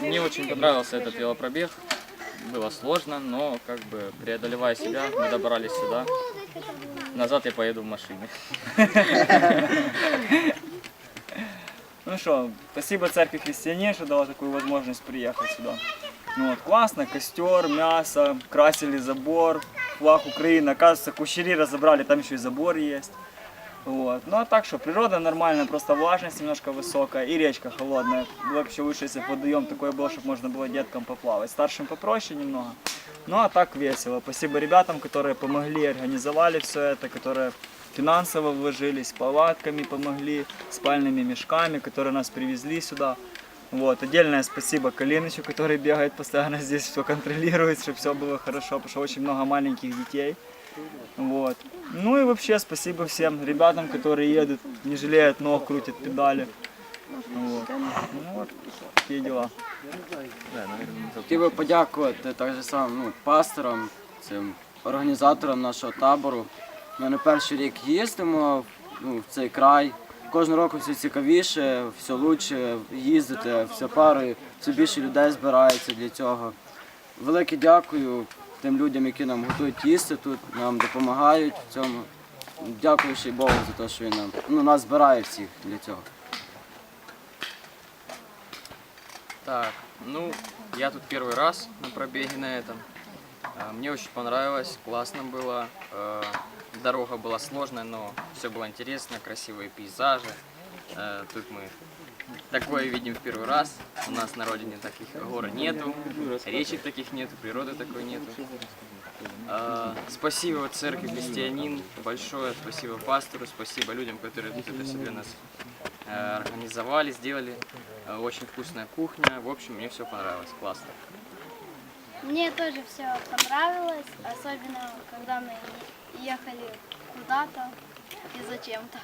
Мне очень понравился этот велопробег. Было сложно, но как бы преодолевая себя, мы добрались сюда. Назад я поеду в машине. Ну что, спасибо Церкви Христиане, что дала такую возможность приехать сюда. Ну вот, классно, костер, мясо, красили забор, флаг Украины. Оказывается, кущери разобрали, там еще и забор есть. Вот. Ну а так что, природа нормальная, просто влажность немножко высокая и речка холодная. Вообще лучше, если бы водоем такой был, чтобы можно было деткам поплавать. Старшим попроще немного. Ну а так весело. Спасибо ребятам, которые помогли, организовали все это, которые финансово вложились, палатками помогли, спальными мешками, которые нас привезли сюда. Вот. Отдельное спасибо Калинычу, который бегает постоянно здесь, все контролирует, чтобы все было хорошо, потому что очень много маленьких детей. Вот. Ну вообще спасибо всем ребятам, которые едут, не жалеют ног, крутят педали. Вот. Ну вот, такие дела. Хотів би подякувати так же само ну, пасторам, цим організаторам нашого табору. Ми не перший рік їздимо ну, в цей край. Кожного року все цікавіше, все лучше їздити, все парою, все більше людей збирається для цього. Велике дякую тим людям, які нам готують їсти тут, нам допомагають в цьому. Дякую ще й Богу за те, що він нам ну, нас збирає всіх для цього. Так, ну, я тут первый раз на пробеге на этом. А, Мне очень понравилось, классно было. Э, Дорога была сложная, но все было интересно, красивые пейзажи. Э, Тут мы такое видим в первый раз. У нас на родине таких гор нету, речек таких нету, природы такой нету. А, Спасибо церкви Христианин большое, спасибо пастору, спасибо людям, которые тут это все для нас э, организовали, сделали. Э, Очень вкусная кухня. В общем, мне все понравилось. Классно. Мне тоже все понравилось, особенно когда мы ехали куда-то и зачем-то.